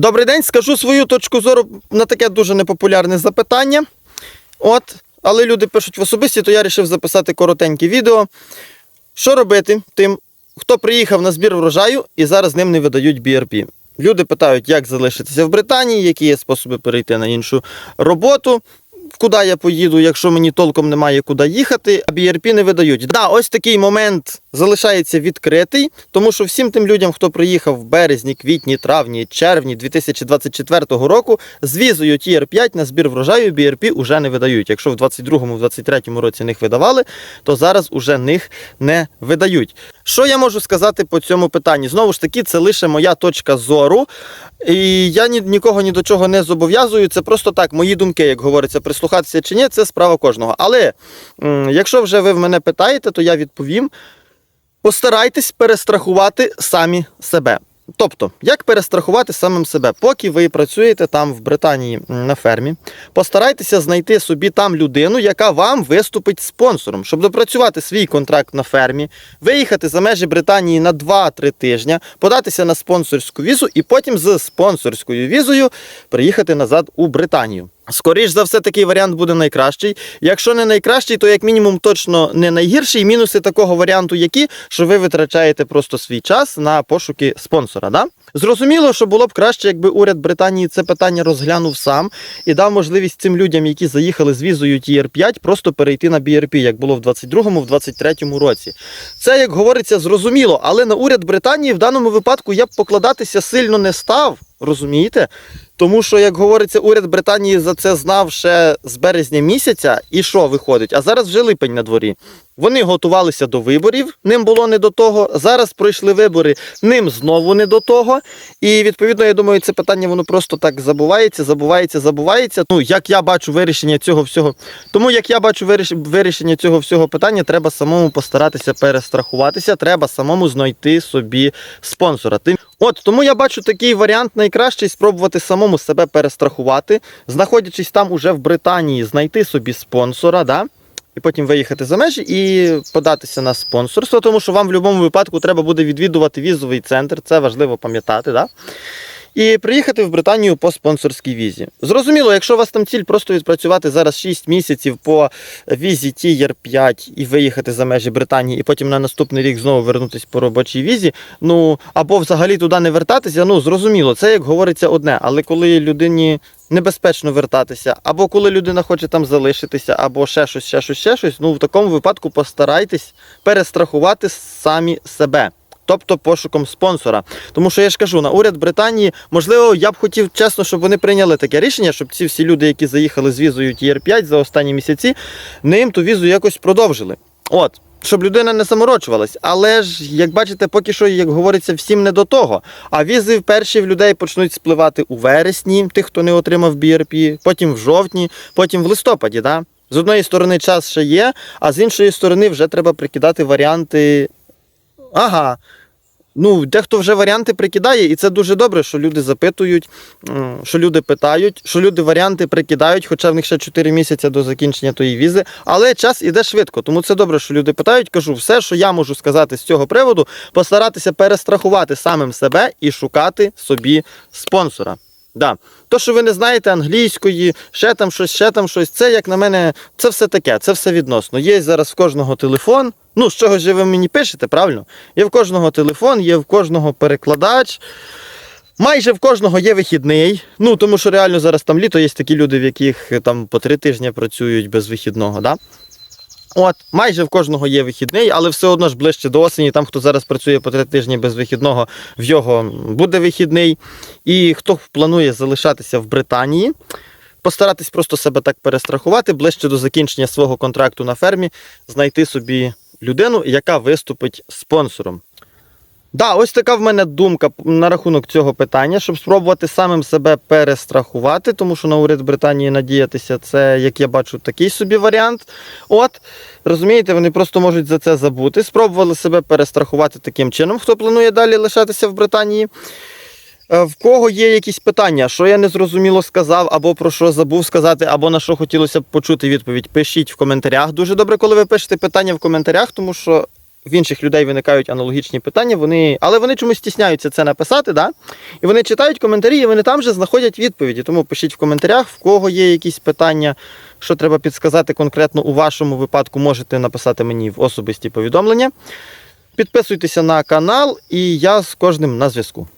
Добрий день, скажу свою точку зору на таке дуже непопулярне запитання. От, але люди пишуть в особисті, то я вирішив записати коротеньке відео. Що робити тим, хто приїхав на збір врожаю і зараз ним не видають BRP? Люди питають, як залишитися в Британії, які є способи перейти на іншу роботу. Куди я поїду, якщо мені толком немає куди їхати, а BRP не видають. Да, ось такий момент залишається відкритий, тому що всім тим людям, хто приїхав в березні, квітні, травні, червні 2024 року, з візою Tier 5 на збір врожаю BRP уже не видають. Якщо в 22-23 році них видавали, то зараз уже них не видають. Що я можу сказати по цьому питанні? Знову ж таки, це лише моя точка зору. І я ні, нікого ні до чого не зобов'язую. Це просто так, мої думки, як говориться, прислухатися чи ні, це справа кожного. Але якщо вже ви в мене питаєте, то я відповім. Постарайтесь перестрахувати самі себе. Тобто, як перестрахувати самим себе, поки ви працюєте там в Британії на фермі, постарайтеся знайти собі там людину, яка вам виступить спонсором, щоб допрацювати свій контракт на фермі, виїхати за межі Британії на 2-3 тижні, податися на спонсорську візу і потім з спонсорською візою приїхати назад у Британію. Скоріш за все, такий варіант буде найкращий. Якщо не найкращий, то як мінімум точно не найгірший. Мінуси такого варіанту які, що ви витрачаєте просто свій час на пошуки спонсора. Да? Зрозуміло, що було б краще, якби уряд Британії це питання розглянув сам і дав можливість цим людям, які заїхали з візою Tier 5, просто перейти на BRP, як було в 22-му, в 23-му році. Це, як говориться, зрозуміло, але на уряд Британії в даному випадку я б покладатися сильно не став, розумієте? Тому що, як говориться, уряд Британії за це знав ще з березня місяця, і що виходить? А зараз вже липень на дворі. Вони готувалися до виборів, ним було не до того. Зараз пройшли вибори, ним знову не до того. І відповідно, я думаю, це питання воно просто так забувається, забувається, забувається. Ну, як я бачу вирішення цього всього. Тому як я бачу виріш- вирішення цього всього питання, треба самому постаратися перестрахуватися, треба самому знайти собі спонсора. Тим От тому я бачу такий варіант найкращий спробувати самому себе перестрахувати, знаходячись там уже в Британії, знайти собі спонсора, да? і потім виїхати за межі і податися на спонсорство, тому що вам в будь-якому випадку треба буде відвідувати візовий центр, це важливо пам'ятати. Да? І приїхати в Британію по спонсорській візі. Зрозуміло, якщо у вас там ціль просто відпрацювати зараз 6 місяців по візі Tier 5 і виїхати за межі Британії, і потім на наступний рік знову вернутися по робочій візі, ну або взагалі туди не вертатися, ну зрозуміло, це як говориться одне. Але коли людині небезпечно вертатися, або коли людина хоче там залишитися, або ще щось, ще щось, ще щось, ну в такому випадку постарайтесь перестрахувати самі себе. Тобто пошуком спонсора. Тому що я ж кажу, на уряд Британії, можливо, я б хотів чесно, щоб вони прийняли таке рішення, щоб ці всі люди, які заїхали з візою Tier 5 за останні місяці, не їм ту візу якось продовжили. От. Щоб людина не заморочувалась. Але ж, як бачите, поки що, як говориться, всім не до того. А візи перші в людей почнуть спливати у вересні, тих, хто не отримав BRP, потім в жовтні, потім в листопаді. Да? З одної сторони час ще є, а з іншої сторони вже треба прикидати варіанти. Ага. Ну, дехто вже варіанти прикидає, і це дуже добре, що люди запитують, що люди питають, що люди варіанти прикидають, хоча в них ще 4 місяці до закінчення тої візи. Але час іде швидко, тому це добре, що люди питають. Кажу, все, що я можу сказати з цього приводу, постаратися перестрахувати самим себе і шукати собі спонсора. Да. То, що ви не знаєте англійської, ще там щось, ще там щось, це, як на мене, це все таке, це все відносно. Є зараз в кожного телефон. Ну, з чого ж ви мені пишете, правильно? Є в кожного телефон, є в кожного перекладач. Майже в кожного є вихідний. Ну, тому що реально зараз там літо є такі люди, в яких е, там по три тижні працюють без вихідного. Да? От, майже в кожного є вихідний, але все одно ж ближче до осені, там хто зараз працює по три тижні без вихідного, в його буде вихідний. І хто планує залишатися в Британії, постаратись просто себе так перестрахувати, ближче до закінчення свого контракту на фермі, знайти собі людину, яка виступить спонсором. Да, ось така в мене думка на рахунок цього питання, щоб спробувати самим себе перестрахувати, тому що на уряд Британії надіятися, це, як я бачу, такий собі варіант. От, розумієте, вони просто можуть за це забути. Спробували себе перестрахувати таким чином, хто планує далі лишатися в Британії. Е, В кого є якісь питання, що я незрозуміло сказав, або про що забув сказати, або на що хотілося б почути відповідь, пишіть в коментарях. Дуже добре, коли ви пишете питання в коментарях, тому що в інших людей виникають аналогічні питання, вони, але вони чомусь стісняються це написати, да? і вони читають коментарі, і вони там же знаходять відповіді. Тому пишіть в коментарях, в кого є якісь питання, що треба підсказати конкретно у вашому випадку, можете написати мені в особисті повідомлення. Підписуйтеся на канал, і я з кожним на зв'язку.